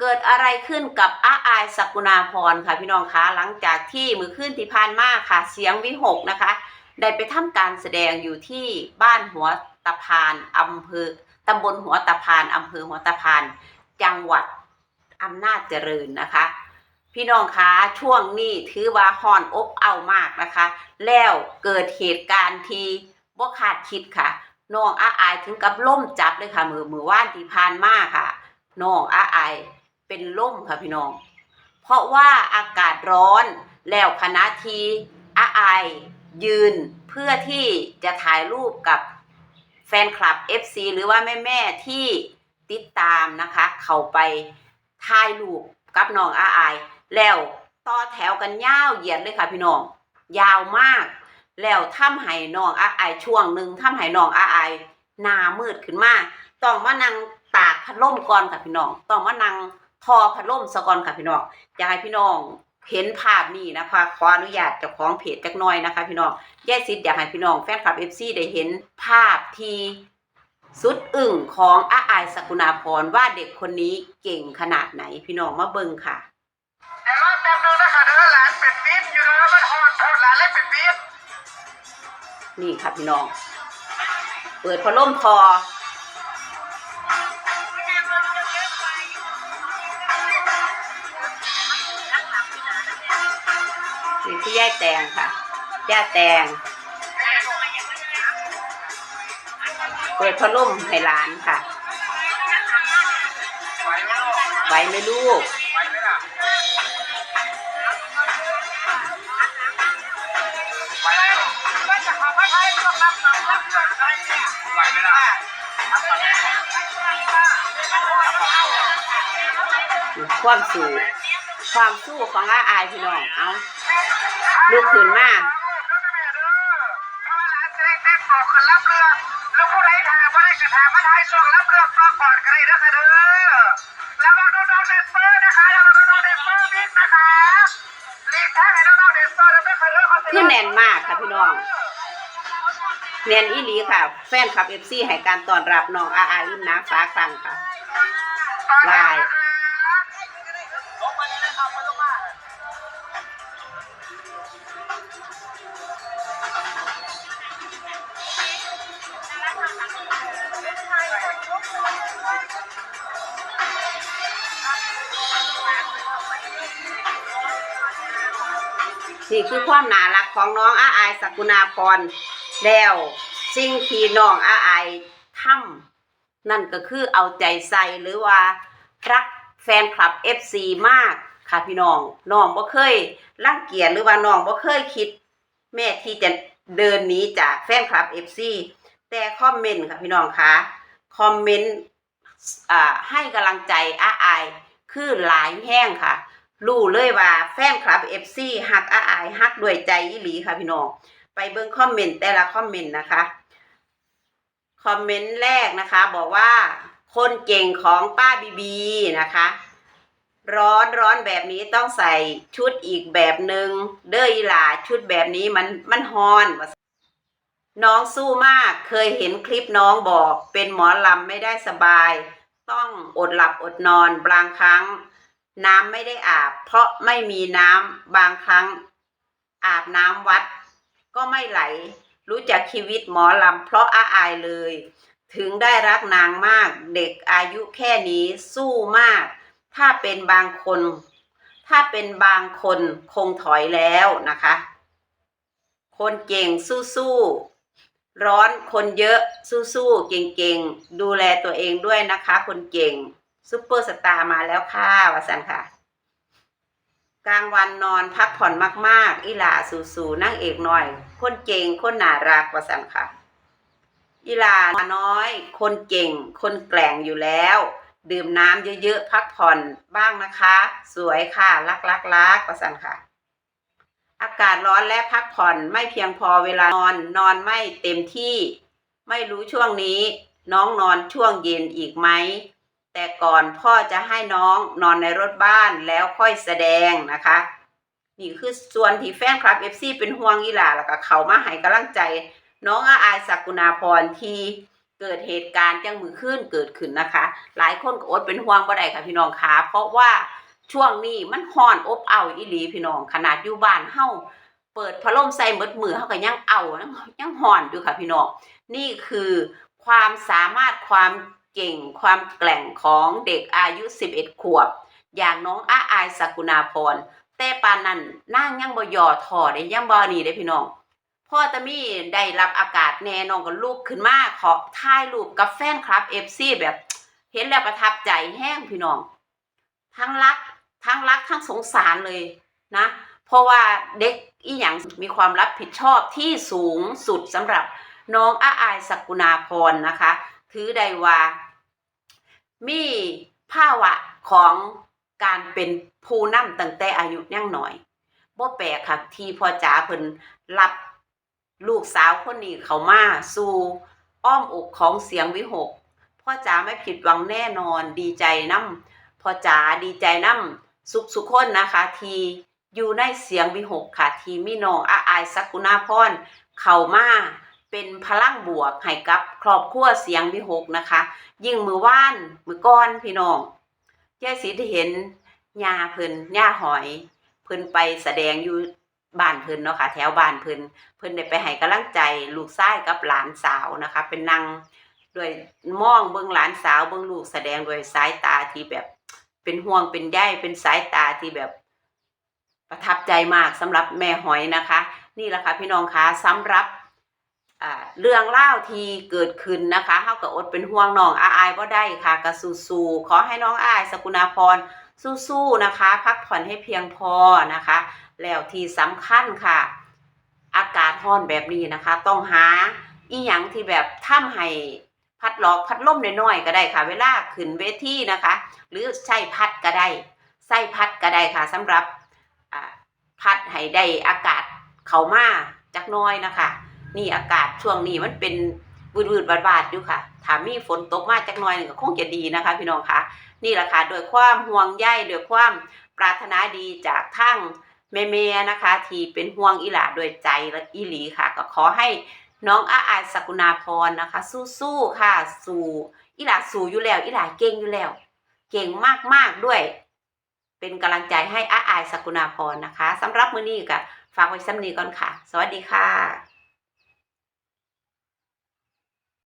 เกิดอะไรขึ้นกับอาอายสกุณาพรค่ะพี่น้องคะหลังจากที่มือขึ้นที่ผ่านมาค่ะ เสียงวิหกนะคะ ได้ไปทำการแสดงอยู่ที่บ้านหัวตะพานอำเภอตำบลหัวตะพานอำเภอหัวตะพาน จังหวัดอำนาจเจริญนะคะ พี่น้องคะช่วงนี้ถือว่าฮอนอบเอามากนะคะ แล้วเกิดเหตุการณ์ที่บ่คาดคิดค่ะน้องอาอายถึงกับล่มจับเลยค่ะมือมือว่านที่ผ่านมาค่ะน้องอาอาย เป็นล่มค่ะพี่น้อง เพราะว่าอากาศร้อนแล้วคณะทีอาอายยืนเพื่อที่จะถ่ายรูปกับแฟนคลับ FC หรือว่าแม่ๆที่ติดตามนะคะ เข้าไปถ่ายรูปกับน้องอาอายแล้วต่อแถวกันยาวเหยียดเลยค่ะพี่น้อง ยาวมาก แล้วทำให้น้องอาอายช่วงหนึ่งทำให้น้องอาอายหน้ามืดขึ้นมาต้องมานั่งตากพัดลมก่อนค่ะพี่น้อง ต้องมานั่ง ทอพัดลมซะกอนค่ะพี่น้องอยากให้พี่น้องเห็นภาพนี้นะคะขออนุญาตจ้าของเพจจักน่อยนะคะ พี่น้องแย่ซิดอยากให้พี่น้องแฟนคลับเอฟซีได้เห็นภาพที่สุดอึ่งของอาอายสกุณาพรว่าเด็กคนนี้เก่งขนาดไหนพี่น้องมาเบิ่งค่ะเดี๋ยวรอแป๊บนึงนะคะเด้อหลานเป็ดปี๊บอยู่เด้อมันฮอดโทษหลานเล็กเป็ดปี๊บนี่ค่ะพี่น้อง เปิดพัดลมพอ ย่าแตงค่ะย่าแตง เปิดพัดลมให้หลานค่ะไหวไหมลูกไหวไหมลูกไหวไหมล่ะไหวไหมลูกก็จะขับรถไทยต้องรับหนังรับเงินอะไรเนี่ยไหวไหมล่ะรับก่อนนะความสู้ความสู้ของอาอายพี่น้อง เอา ลุกขึ้นมาต่อขึ้นรับเรือแล้วผู้ใดถามผู้ใดกระถามมาทายส่งรับเรือต่อก่อนก็ได้นะคะเด้อแล้วก็น้องๆเดนเซอร์นะคะแล้วก็น้องๆเดนเซอร์บิ๊กนะคะเรียกทางให้น้องๆเดนเซอร์แล้วนะคะเด้อคือแน่นมากค่ะพี่น้องเนียนอีหลีค่ะ แฟนคลับเอฟซีให้การต้อนรับน้องอาอาอินน้ำฟ้าครั้งค่ะลาย นี่คือความน่ารักของน้องอาอายสกุณาพรแล้วสิ่งที่น้องอาอายทำนั่นก็คือเอาใจใส่หรือว่ารักแฟนคลับ FC มากค่ะพี่น้องน้องบ่เคยรังเกียจหรือว่าน้องบ่เคยคิด แม่ที่จะเดินหนีจากแฟนคลับ FC แต่คอมเมนต์ค่ะพี่น้องคะคอมเมนต์ให้กำลังใจอาอายคือหลายแห้งค่ะ รู้เลยว่าแฟนคลับ FC ฮักอาอายฮักด้วยใจอีหลีค่ะพี่น้องไปเบิ่งคอมเมนต์แต่ละคอมเมนต์นะคะคอมเมนต์แรกนะคะ บอกว่าคนเก่งของป้าบีบีนะคะ ร้อนร้อนแบบนี้ต้องใส่ชุดอีกแบบหนึ่งเด้ออีหลาชุดแบบนี้มันมันฮอน น้องสู้มากเคยเห็นคลิปน้องบอก เป็นหมอลำไม่ได้สบาย ต้องอดหลับอดนอนบางครั้ง น้ำไม่ได้อาบ เพราะไม่มีน้ำบางครั้ง อาบน้ำวัด ก็ไม่ไหล รู้จักชีวิตหมอลำเพราะอาอายเลย ถึงได้รักนางมากเด็กอายุแค่นี้สู้มาก ถ้าเป็นบางคน ถ้าเป็นบางคนคงถอยแล้วนะคะ คนเก่งสู้ๆร้อนคนเยอะสู้ๆเก่งๆ ดูแลตัวเองด้วยนะคะ คนเก่ง ซุปเปอร์สตาร์มาแล้วค่ะวสันค่ะ กลางวันนอนพักผ่อนมาก ๆ อีหลาสู่ๆนั่งเอกหน่อย คนเก่งคนน่ารักวสันค่ะ อีหลาน้อย คนเก่ง คนแกล่งอยู่แล้ว ดื่มน้ำเยอะๆ พักผ่อนบ้างนะคะ สวยค่ะรักรักรักวสันค่ะ อากาศร้อนและพักผ่อนไม่เพียงพอเวลานอนนอนไม่เต็มที่ ไม่รู้ช่วงนี้ น้องนอนช่วงเย็นอีกไหม แต่ก่อนพ่อจะให้น้องนอนในรถบ้านแล้วค่อยแสดงนะคะ นี่คือส่วนที่แฟนคลับ FC เป็นห่วงอีหลาแล้วก็เขามาให้กำลังใจ น้องอาอายสักกุณาพรที่เกิดเหตุการณ์จังมือขึ้นเกิดขึ้นนะคะ หลายคนก็อดเป็นห่วงบ่ได้ค่ะพี่น้องคะเพราะว่าช่วงนี้มันฮ้อนอบเอาวอีหลีพี่น้องขนาดอยู่บ้านเฮาเปิดพัดลมใส่มดมือเฮาก็ยังเอายังยังฮ้อนอยู่ค่ะพี่น้องนี่คือความสามารถความ เก่งความแกร่งของเด็กอายุ 11 ขวบ อย่างน้องอาอายสกุณาพร แต่ปานนั้นนางยังบ่ย่อท้อได้ยังบ่นี่ได้พี่น้องพ่อตะมี่ได้รับอากาศแน่น้องก็ลุกขึ้นมาขอถ่ายรูปกับแฟนคลับ FC แบบ เห็นแล้วประทับใจแห้งพี่น้อง ทั้งรักทั้งรักทั้งสงสารเลยนะ เพราะว่าเด็กอีหยังมีความรับผิดชอบที่สูงสุดสำหรับน้องอาอายสกุณาพรนะคะ ถือได้ว่า มีภาวะของการเป็นผู้นำตั้งแต่อายุยังหน่อยบ่แปลกค่ะ ที่พ่อจ๋าเพิ่นรับลูกสาวคนนี้เขามาสู่อ้อมอกของเสียงวิหกพ่อจ๋าไม่ผิดหวังแน่นอนดีใจน้ำพ่อจ๋าดีใจน้ำสุขสุขคนนะคะ ทีอยู่ในเสียงวิหกค่ะ ทีมีน้องอาอายสักุณาพรเข้ามา เป็นพลังบวกให้กับครอบครัวเสียงวิหกนะคะ ยิ่งมือว่านมือก้อนพี่น้องยายสีที่เห็นยาเพิ่นย่าหอย เพิ่นไปแสดงอยู่บ้านเพิ่นเนาะค่ะแถวบ้านเพิ่นเพิ่นได้ไปให้กำลังใจลูกชายกับหลานสาวนะคะ เป็นนางด้วยมองเบิ่งหลานสาวเบิ่งลูกแสดงด้วยสายตาที่แบบเป็นห่วงเป็นใยเป็นสายตาที่แบบประทับใจมากสำหรับแม่หอยนะคะ นี่แหละค่ะพี่น้องคะสำหรับ เรื่องเล่าที่เกิดขึ้นนะคะเฮาก็อดเป็นห่วงน้องอาอายบ่ได้ค่ะก็สู้ๆขอให้น้องอายสกุณาพรสู้ๆนะคะ พักผ่อนให้เพียงพอนะคะ แล้วที่สำคัญค่ะ อากาศร้อนแบบนี้นะคะ ต้องหาอีหยังที่แบบทำให้พัดหลอกพัดลมน้อยๆก็ได้ค่ะ เวลาขึ้นเวทีนะคะ หรือใช้พัดก็ได้ใส่พัดก็ได้ค่ะสำหรับพัดให้ได้อากาศเข้ามาจักน้อยนะคะ นี่อากาศช่วงนี้มันเป็นวืดวืดบาดบาดอยู่ค่ะถ้ามีฝนตกมาจักหน่อยหนึ่งก็คงจะดีนะคะ พี่น้องคะนี่แหละค่ะโดยความห่วงใยโดยความปรารถนาดีจากทั้งแม่ๆนะคะ ที่เป็นห่วงอีหลาโดยใจและอีหลีค่ะ ก็ขอให้น้องอาอายสกุณาพรนะคะ สู้ๆค่ะ สู่อีหลาสู่อยู่แล้วอีหลาเก่งอยู่แล้ว เก่งมากๆด้วย เป็นกำลังใจให้อาอายสกุณาพรนะคะสำหรับมื้อนี้ก็ฝากไว้ซ้ำนี้ก่อนค่ะ สวัสดีค่ะ